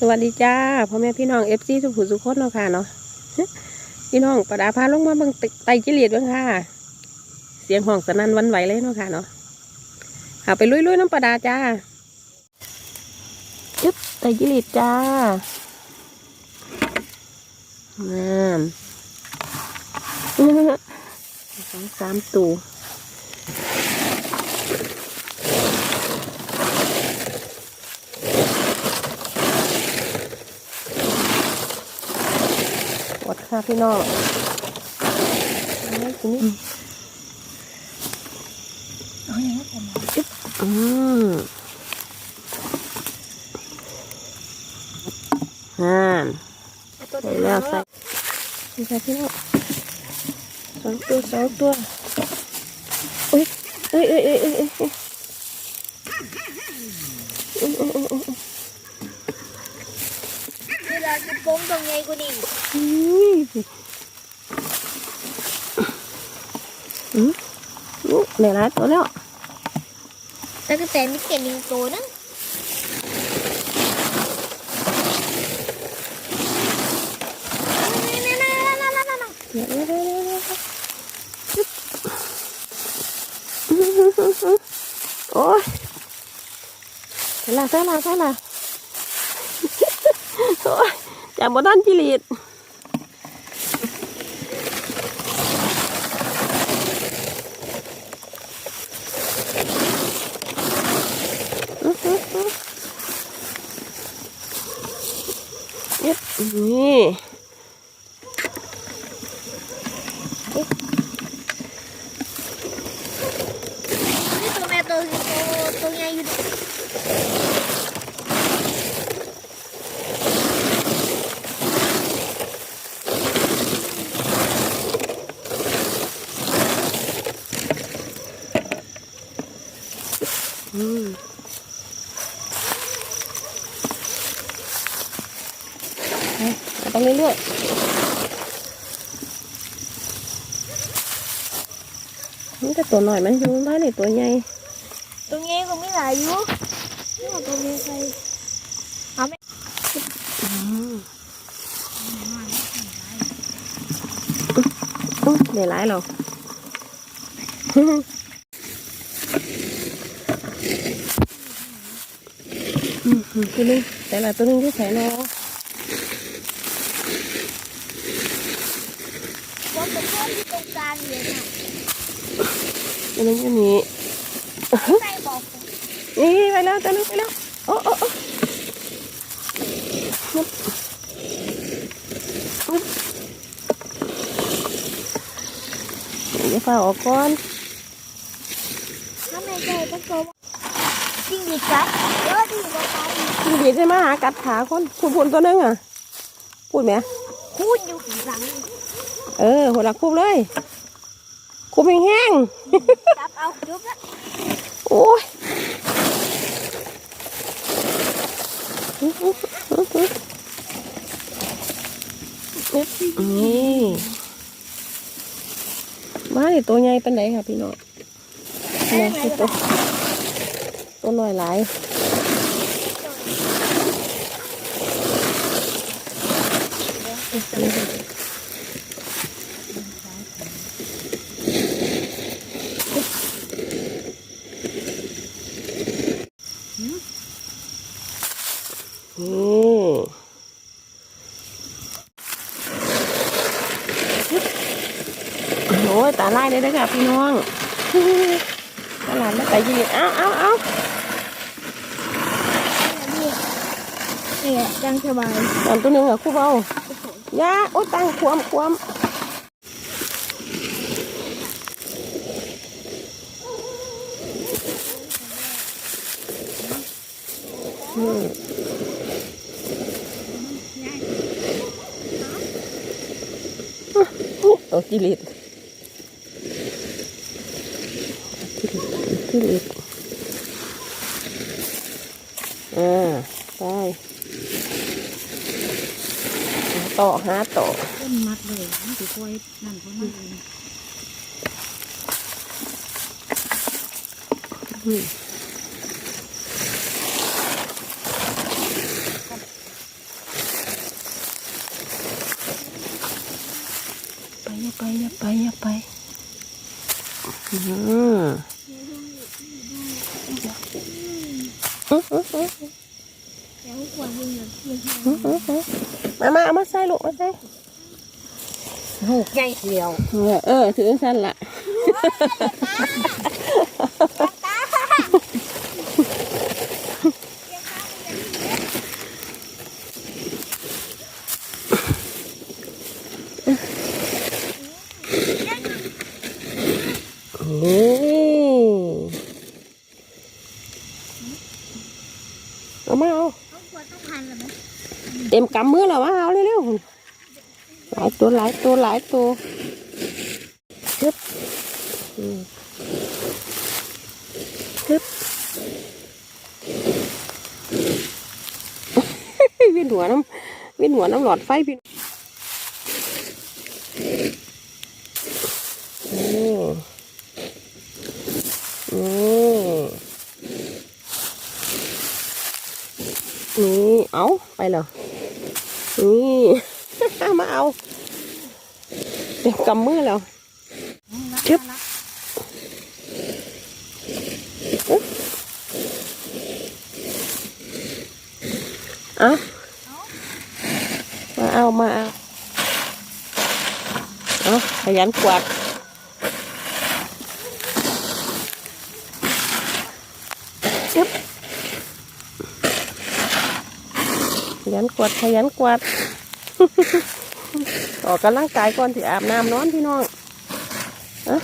สวัสดีจ้าพ่อแม่พี่น้องเอฟซีสุขุสุขคนเนาะค่ะเนาะพี่น้องประดาพาลงมาบิ่งไตจิเลียดบ้างค่ะ เสียงห้องสนั่นวันไหวเลยเนาะค่ะเนาะหาไปลุยๆน้ำประดาจ้าจึ๊บไตจิเลียดจ้างามสองสามตัว ค่ะพี่น้องไม่กินนี่เอาอย่างนั้นผมอืมห่านใส่แล้วใส่ใส่พี่น้องสองตัวสองตัวอุ้ยเอ้ยเอ้ยเอ้ยเอ้ยเอ้ยเอ้ยอุ๊ยอุ๊ยอุ๊ยอุ๊ย เวลาจะ โป้งตรงไงกูนี่อุ้ยอืมอุ๊ยเหลือหลายตัวแล้วแต่ก็แต่มีเก็บหนึ่งตัวนึงนั่นนั่นนั่นนั่นนั่นนั่นเดี๋ยวเดี๋ยวเดี๋ยวเดี๋ยวเดี๋ยวจึ๊บโอ้ยใส่ละใส่ละใส่ละโอ้ย จากบนด้านจิลีดเย็บนี่นี่ตัวแม่ตัวตัวตัวใหญ่อยู่ ไปเรื่อยๆนี่แต่ตัวหน่อยมันอยู่บ้านนี่ตัวใหญ่ตัวใหญ่ก็ไม่หลายอยู่นี่เอาตัวนี้ใส่อืมอุ๊ยเดี๋ยวร้ายเราอืมตัวหนึงแต่ละตัวหนึงที่ใส่เนาะ ว่าเป็นคนที่ตรงกลางเลยน่ะ ตัวหนึงอยู่นี่ใส่บอกนี่ไปแล้วตัวหนึงไปแล้วโอ้โอ้โอ้ฮึบฮึบเดี๋ยวฟ้าออกก่อนถ้าไมใส่ก็ตัวจริงดิกัดเยอะดีกว่าไปพี่บีจะมาหากัดขาคนพูดพูดตัวนึงอะพูดไหมคูดอยู่หลัง เออหัวหลักคุบเลย คุบแห้งจับเอาจุ๊บละๆโอ้ยนี่มาดิตัวใหญ่เป็นไหนค่ะพี่น้องนี่คือตัวตัวหน่อยหลายนี่โอ้ยตาไล่เลยนะคะพี่น้องตลาดแล้วแต่ยืดเอ้าเอ้าเอ้าเนี่ยจังสบายตอนตัวหนึ่งอะคู่เบาอยาโอ้ยตั้งความความอืมตัวจิลิึ้นอีก อ่า ได้ ต่อหาต่อต้นมัดเลยไม่ถือคล้วยนั่นเพราะมันเองไปอย่าไปอย่าไปอย่าไปอื มามาเอามาใส่ลูกมาใส่หูกใหญ่เดียว เออเออถือสั้นละ นี่เอามาเอา เอาขวดต้องพันหรือไหม เต็มกำมือแล้วมาเอาเร็วๆหลายตัวหลายตัวหลายตัวทึบอืมทึบวิ่นหัวน้ำวิ่นหัวน้ำหลอดไฟพี่นี่นี่นี่เอาไปแล้ว นี่ มาเอาเต็มกำมือแล้วจึ๊บเอามาเอา มาเอา เอาขยันกวาดจึ๊บขยัน กวาดขยันกวาดออกกำลังกายก่อนที่อาบน้ำนอนพี่น้องอะ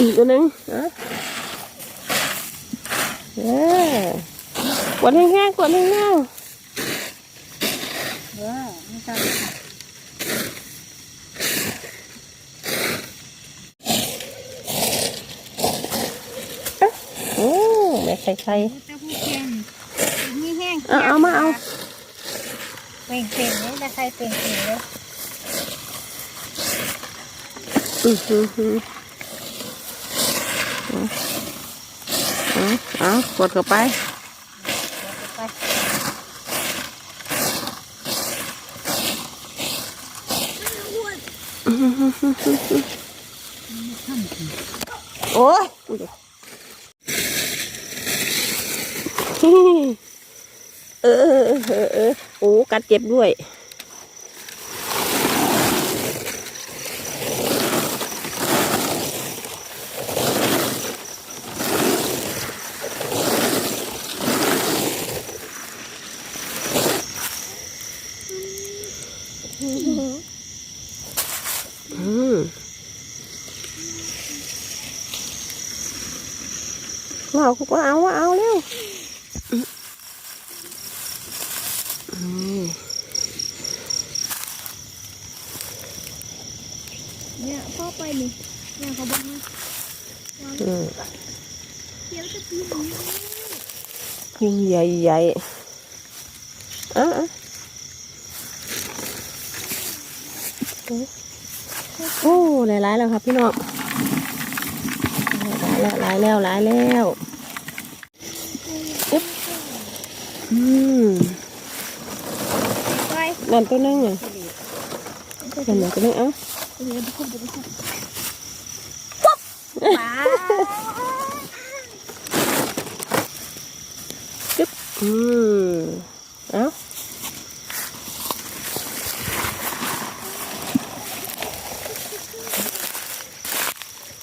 อีกตัวหนึ่งอะเออกวาดแห้งๆกวาดแห้งเออไม่ใช่ ๆโอ้แม่ใส่ไข่แต่ผู้แข่งมีแห้งเอาเอามาเอาเป่งเป่งเลยแต่ใครเป่งเป่งเลยอือหือหือเอาเอาเอากดเข้าไปไปโอ้ย เออเออเออโอ้กัดเจ็บด้วย อืมเอาก็เอาเอาเร็วอืม เนี่ยพ่อไปนี่เนี่ยเขาบอกว่า อืม เดี๋ ยวจะปีนนี้ยิ่งใหญ่ใหญ่อะอะโอ้หลายหลายๆแล้วครับพี่น้องหลายแล้วหลายแล้วหลายแล้วอึ๊บอืมไปนั่นตัวนึงอะนั่นหนึ่งตัวนึงเอ้า เดี๋ยวทุกคนจะไปคุยป้าอืมเอ้า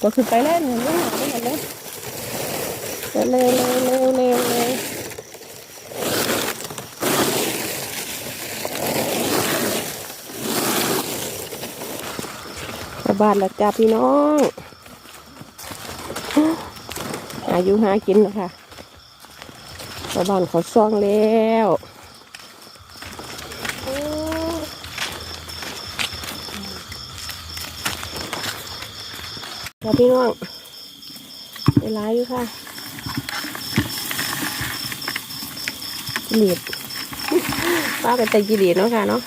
ก็คือไปเล่นเห็นไหมเห็นไหมเร็วเร็วเร็วเร็วเร็วบบ้านแล้วจ้าพี่น้อง หาอยู่หากินนะคะชาวบ้านเขาซ่องแล้วแล้วพี่น้องเวลาอยู่ค่ะกิเลดป้าเป็นแต่กิเลดเนาะค่ะเนาะ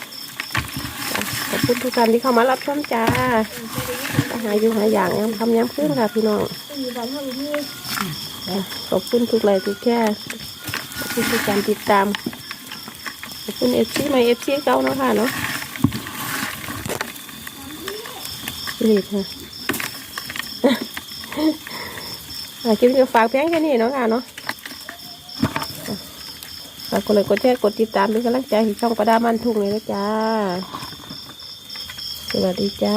ขอบคุณทุกท่านที่เข้ามารับชมจ้าหาอยู่หาอย่างยามคำยามขึ้นค่ะพี่น้อง มีบอลเท่านี้ขอบคุณทุกไลค์ทุกแค่ขอบคุณทุกการติดตาม ขอบคุณเอฟซีใหม่เอฟซีเก่าเนาะค่ะเนาะนี่ค่ะอะคลิปนี้ก็ฝากเพียงแค่นี้เนาะค่ะเนาะอะฝากกดไลค์กดแชร์กดติดตามเป็นกำลังใจให้ช่องประดามันทุ่งเลยนะจ้า สวัสดีจ้า